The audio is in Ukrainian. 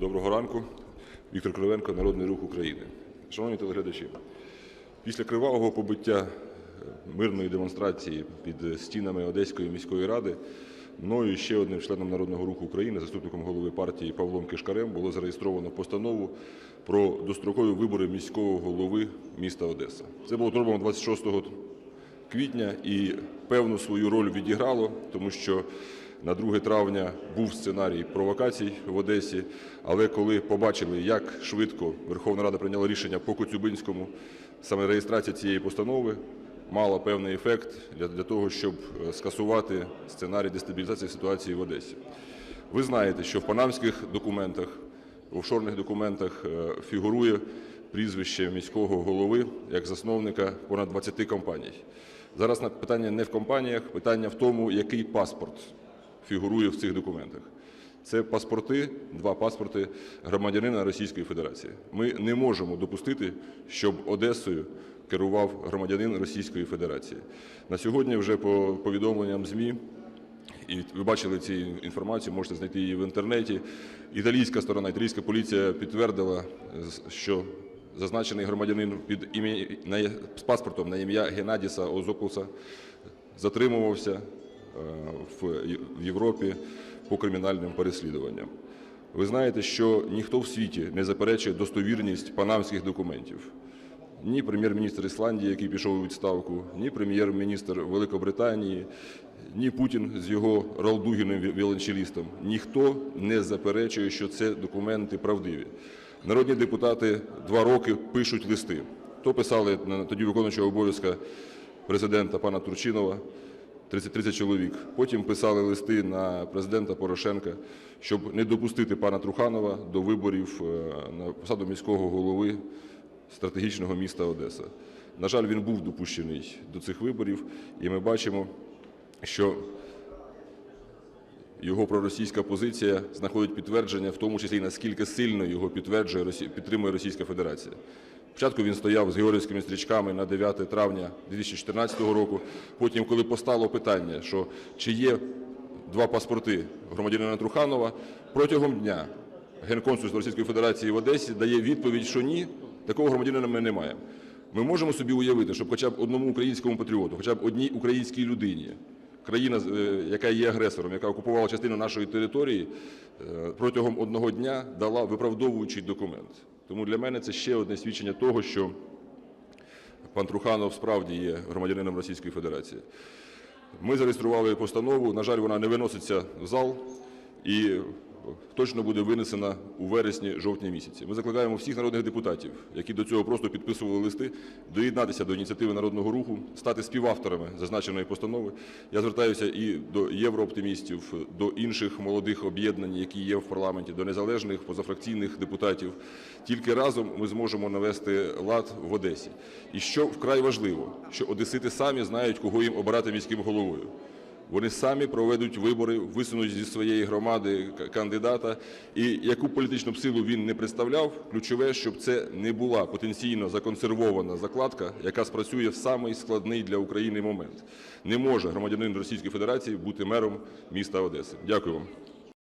Доброго ранку. Віктор Кривенко, Народний Рух України. Шановні телеглядачі, після кривавого побиття е, мирної демонстрації під стінами Одеської міської ради мною і ще одним членом Народного Руху України, заступником голови партії Павлом Кишкарем, було зареєстровано постанову про дострокові вибори міського голови міста Одеса. Це було зроблено 26 квітня і певну свою роль відіграло, тому що на 2 травня був сценарій провокацій в Одесі. Але коли побачили, як швидко Верховна Рада прийняла рішення по Коцюбинському, саме реєстрація цієї постанови мала певний ефект для, того, щоб е, скасувати сценарій дестабілізації ситуації в Одесі. Ви знаєте, що в панамських документах, в офшорних документах е, фігурує прізвище міського голови як засновника понад 20 компаній. Зараз питання не в компаніях, питання в тому, який паспорт фігурує в цих документах. Це паспорти, два паспорти громадянина Російської Федерації. Ми не можемо допустити, щоб Одесою керував громадянин Російської Федерації. На сьогодні вже по повідомленням ЗМІ і ви бачили цю інформацію, можете знайти її в інтернеті. Італійська сторона, італійська поліція підтвердила, що зазначений громадянин під ім'я з паспортом на ім'я Геннадіса Озопуса затримувався в Європі по кримінальним переслідуванням. Ви знаєте, що ніхто в світі не заперечує достовірність панамських документів. Ні прем'єр-міністр Ісландії, який пішов у відставку, ні прем'єр-міністр Великобританії, ні Путін з його ралдугіним віолончелістом. Ніхто не заперечує, що це документи правдиві. Народні депутати два роки пишуть листи. То писали тоді виконуючого обов'язка президента пана Турчинова, 30, 30 чоловік. Потім писали листи на президента Порошенка, щоб не допустити пана Труханова до виборів е, на посаду міського голови стратегічного міста Одеса. На жаль, він був допущений до цих виборів, і ми бачимо, що його проросійська позиція знаходить підтвердження, в тому числі наскільки сильно його підтверджує підтримує Російська Федерація. Спочатку він стояв з георгіївськими стрічками на 9 травня 2014 року. Потім, коли постало питання, що чи є два паспорти громадянина Труханова, протягом дня Генконсульство Російської Федерації в Одесі дає відповідь, що ні, такого громадянина ми не маємо. Ми можемо собі уявити, щоб хоча б одному українському патріоту, хоча б одній українській людині, країна, е, яка є агресором, яка окупувала частину нашої території, е, протягом одного дня дала виправдовуючий документ. Тому для мене це ще одне свідчення того, що пан Труханов справді є громадянином Російської Федерації. Ми зареєстрували постанову. На жаль, вона не виноситься в зал і точно буде винесена у вересні-жовтні місяці. Ми закликаємо всіх народних депутатів, які до цього просто підписували листи, доєднатися до ініціативи народного руху, стати співавторами зазначеної постанови. Я звертаюся і до єврооптимістів, до інших молодих об'єднань, які є в парламенті, до незалежних позафракційних депутатів. Тільки разом ми зможемо навести лад в Одесі. І що вкрай важливо, що одесити самі знають, кого їм обирати міським головою. Вони самі проведуть вибори, висунуть зі своєї громади кандидата. І яку політичну силу він не представляв, ключове, щоб це не була потенційно законсервована закладка, яка спрацює в самий складний для України момент. Не може громадянин Російської Федерації бути мером міста Одеси. Дякую вам.